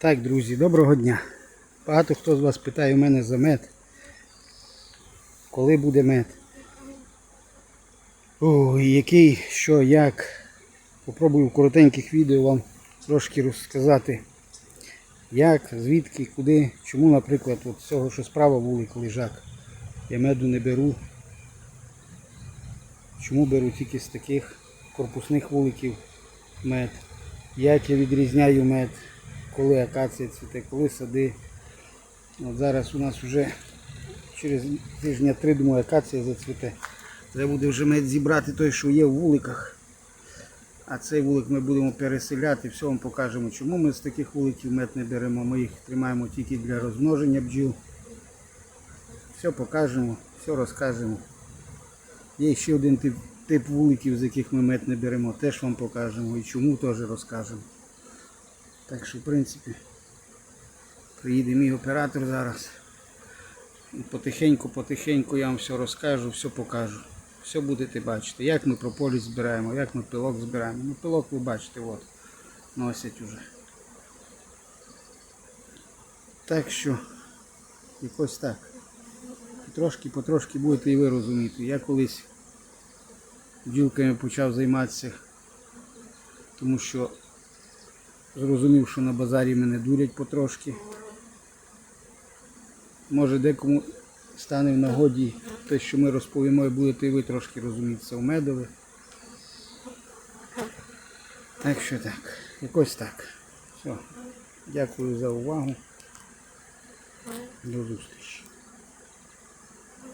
Так, друзі, доброго дня. Багато хто з вас питає у мене за мед. Коли буде мед? Ой, який, що, як. Попробую в коротеньких відео вам трошки розказати, як, звідки, куди, чому, наприклад, от з цього, що справа вулик лежак, я меду не беру. Чому беру тільки з таких корпусних вуликів мед. Як я відрізняю мед, коли акація цвіте, коли сади. От зараз у нас вже через тижня три, думаю, акація зацвіте. Треба буде вже зібрати той, що є в вуликах. А цей вулик ми будемо переселяти, все вам покажемо, чому ми з таких вуликів мед не беремо. Ми їх тримаємо тільки для розмноження бджіл. Все покажемо, все розкажемо. Є ще один тип, тип вуликів, з яких ми мед не беремо, теж вам покажемо і чому теж розкажемо. Так що, в принципі, приїде мій оператор зараз. І потихеньку, потихеньку я вам все розкажу, все покажу. Все будете бачити, як ми прополіс збираємо, як ми пилок збираємо. Ну, пилок ви бачите, от, носять уже. Так що, якось так. Трошки потрошки будете і ви розуміти. Я колись бджілками почав займатися, тому що зрозумів, що на базарі мене дурять потрошки. Може декому стане в нагоді те, що ми розповімо, і будете і ви трошки розумітися у медові. Так що так, якось так. Все. Дякую за увагу. До зустрічі.